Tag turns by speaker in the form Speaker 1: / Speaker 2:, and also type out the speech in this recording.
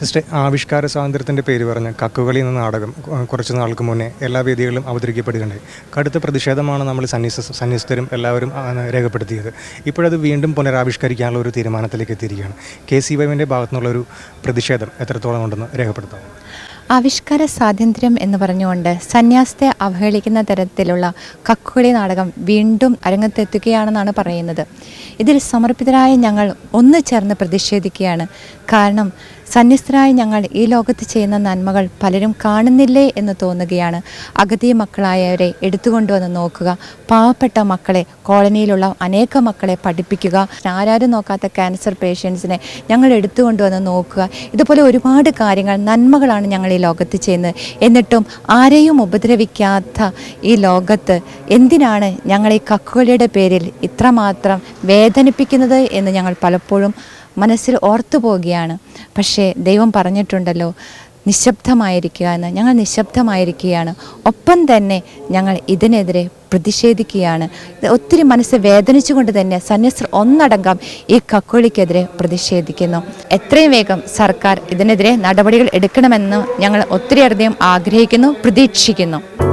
Speaker 1: Just ആവിഷ്കാര സ്വാതന്ത്ര്യത്തിന്റെ പേര് പറഞ്ഞ് കക്കുകളി എന്ന നാടകം കുറച്ച് നാൾക്ക് മുന്നേ എല്ലാ വേദികളിലും അവതരിക്കപ്പെടുകയുണ്ടായി കടുത്ത പ്രതിഷേധമാണ് നമ്മൾ സന്യസ്ത സന്യസ്തരും എല്ലാവരും രേഖപ്പെടുത്തിയത്. ഇപ്പോഴത് വീണ്ടും പുനരാവിഷ്കരിക്കാനുള്ള ഒരു തീരുമാനത്തിലേക്ക് എത്തിയിരിക്കുകയാണ്. കെ സി വൈവിന്റെ ഭാഗത്തുനിന്നുള്ളൊരു പ്രതിഷേധം എത്രത്തോളം ഉണ്ടെന്ന് രേഖപ്പെടുത്താം
Speaker 2: ആവിഷ്കാര സ്വാതന്ത്ര്യം എന്ന് പറഞ്ഞുകൊണ്ട് സന്യാസത്തെ അവഹേളിക്കുന്ന തരത്തിലുള്ള കക്കുകളി നാടകം വീണ്ടും അരങ്ങത്തെത്തുകയാണെന്നാണ് പറയുന്നത്. ഇതിൽ സമർപ്പിതരായ ഞങ്ങൾ ഒന്ന് ചേർന്ന് പ്രതിഷേധിക്കുകയാണ്. കാരണം സന്യസ്തരായ ഞങ്ങൾ ഈ ലോകത്ത് ചെയ്യുന്ന നന്മകൾ പലരും കാണുന്നില്ലേ എന്ന് തോന്നുകയാണ്. അഗതി മക്കളായവരെ എടുത്തുകൊണ്ടുവന്ന് നോക്കുക. പാവപ്പെട്ട മക്കളെ കോളനിയിലുള്ള അനേക മക്കളെ പഠിപ്പിക്കുക. ആരാരും നോക്കാത്ത ക്യാൻസർ പേഷ്യൻസിനെ ഞങ്ങൾ എടുത്തുകൊണ്ടുവന്ന് നോക്കുക. ഇതുപോലെ ഒരുപാട് കാര്യങ്ങൾ നന്മകളാണ് ഞങ്ങൾ ഈ ലോകത്ത് ചെയ്യുന്നത്. എന്നിട്ടും ആരെയും ഉപദ്രവിക്കാത്ത ഈ ലോകത്ത് എന്തിനാണ് ഞങ്ങൾ ഈ കക്കുകളിയുടെ പേരിൽ ഇത്രമാത്രം വേദനിപ്പിക്കുന്നത് എന്ന് ഞങ്ങൾ പലപ്പോഴും മനസ്സിൽ ഓർത്തു പോവുകയാണ്. പക്ഷേ ദൈവം പറഞ്ഞിട്ടുണ്ടല്ലോ നിശബ്ദമായിരിക്കുക എന്ന്. ഞങ്ങൾ നിശബ്ദമായിരിക്കുകയാണ്. ഒപ്പം തന്നെ ഞങ്ങൾ ഇതിനെതിരെ പ്രതിഷേധിക്കുകയാണ്. ഒത്തിരി മനസ്സ് വേദനിച്ചുകൊണ്ട് തന്നെ സന്യസ്തർ ഒന്നടങ്കം ഈ കക്കോളിക്കെതിരെ പ്രതിഷേധിക്കുന്നു. എത്രയും വേഗം സർക്കാർ ഇതിനെതിരെ നടപടികൾ എടുക്കണമെന്ന് ഞങ്ങൾ ഒത്തിരിയധികം ആഗ്രഹിക്കുന്നു പ്രതീക്ഷിക്കുന്നു.